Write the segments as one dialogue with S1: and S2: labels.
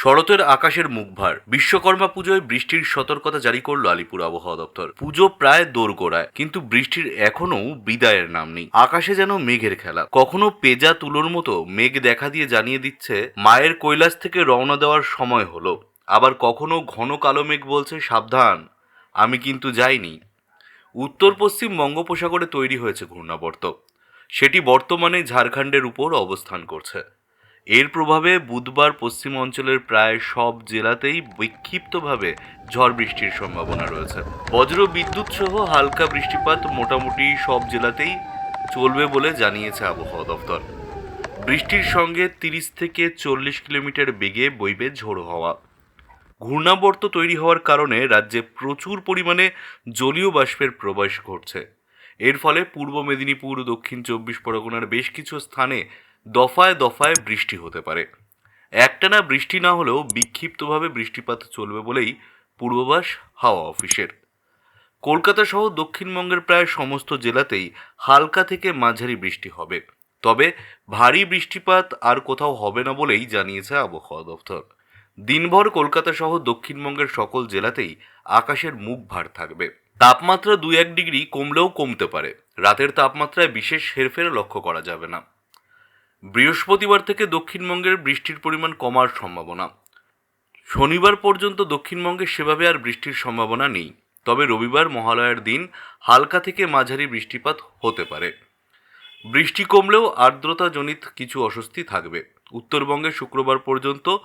S1: শরতের আকাশের মুখভার। বিশ্বকর্মা পুজোয় বৃষ্টির সতর্কতা জারি করল আলিপুর আবহাওয়া দপ্তর। পুজো প্রায় দোরগোড়ায়, কিন্তু বৃষ্টির এখনও বিদায়ের নাম নেই। আকাশে যেন মেঘের খেলা। কখনো পেজা তুলোর মতো মেঘ দেখা দিয়ে জানিয়ে দিচ্ছে, মায়ের কৈলাস থেকে রওনা দেওয়ার সময় হলো। আবার কখনো ঘন কালো মেঘ বলছে, সাবধান, আমি কিন্তু যাইনি। উত্তর পশ্চিম বঙ্গোপসাগরে তৈরি হয়েছে ঘূর্ণাবর্ত। সেটি বর্তমানে ঝাড়খণ্ডের উপর অবস্থান করছে। এর প্রভাবে বুধবার পশ্চিম অঞ্চলের প্রায় সব জেলাতেই বিক্ষিপ্তভাবে ঝড় বৃষ্টির সম্ভাবনা রয়েছে। বজ্র বিদ্যুৎ সহ হালকা বৃষ্টিপাত মোটামুটি সব জেলাতেই চলবে বলে জানিয়েছে আবহাওয়া দফতর বৃষ্টির সঙ্গে তিরিশ থেকে চল্লিশ কিলোমিটার বেগে বইবে ঝোড়ো হওয়া। ঘূর্ণাবর্ত তৈরি হওয়ার কারণে রাজ্যে প্রচুর পরিমাণে জলীয় বাষ্পের প্রবেশ ঘটছে। এর ফলে পূর্ব মেদিনীপুর, দক্ষিণ চব্বিশ পরগনার বেশ কিছু স্থানে দফায় দফায় বৃষ্টি হতে পারে। একটানা বৃষ্টি না হলেও বিক্ষিপ্তভাবে বৃষ্টিপাত চলবে বলেই পূর্বাভাস হাওয়া অফিসের। কলকাতা সহ দক্ষিণবঙ্গের প্রায় সমস্ত জেলাতেই হালকা থেকে মাঝারি বৃষ্টি হবে। তবে ভারী বৃষ্টিপাত আর কোথাও হবে না বলেই জানিয়েছে আবহাওয়া দফতর দিনভর কলকাতা সহ দক্ষিণবঙ্গের সকল জেলাতেই আকাশের মুখ ভার থাকবে। তাপমাত্রা দু এক ডিগ্রি কমলেও কমতে পারে। রাতের তাপমাত্রায় বিশেষ হেরফের লক্ষ্য করা যাবে না। বৃহস্পতিবার থেকে দক্ষিণবঙ্গের বৃষ্টির পরিমাণ কমার সম্ভাবনা। শনিবার পর্যন্ত দক্ষিণবঙ্গে সেভাবে আর বৃষ্টির সম্ভাবনা নেই, তবে রবিবার মহালয়ার দিন হালকা থেকে মাঝারি বৃষ্টিপাত হতে পারে। বৃষ্টি কমলেও আর্দ্রতাজনিত কিছু অস্বস্তি থাকবে। উত্তরবঙ্গে শুক্রবার পর্যন্ত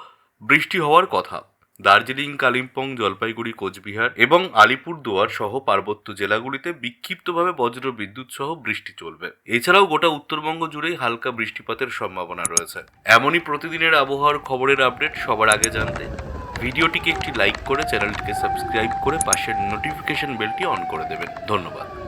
S1: বৃষ্টি হওয়ার কথা। দার্জিলিং, কালিম্পং, জলপাইগুড়ি, কোচবিহার এবং আলিপুরদুয়ার সহ পার্বত্য জেলাগুলিতে বিক্ষিপ্তভাবে বজ্র বিদ্যুৎ সহ বৃষ্টি চলবে। এছাড়াও গোটা উত্তরবঙ্গ জুড়েই হালকা বৃষ্টিপাতের সম্ভাবনা রয়েছে। এমনই প্রতিদিনের আবহাওয়ার খবরের আপডেট সবার আগে জানতে ভিডিওটিকে একটি লাইক করে চ্যানেলটিকে সাবস্ক্রাইব করে পাশের নোটিফিকেশন বেলটি অন করে দেবেন। ধন্যবাদ।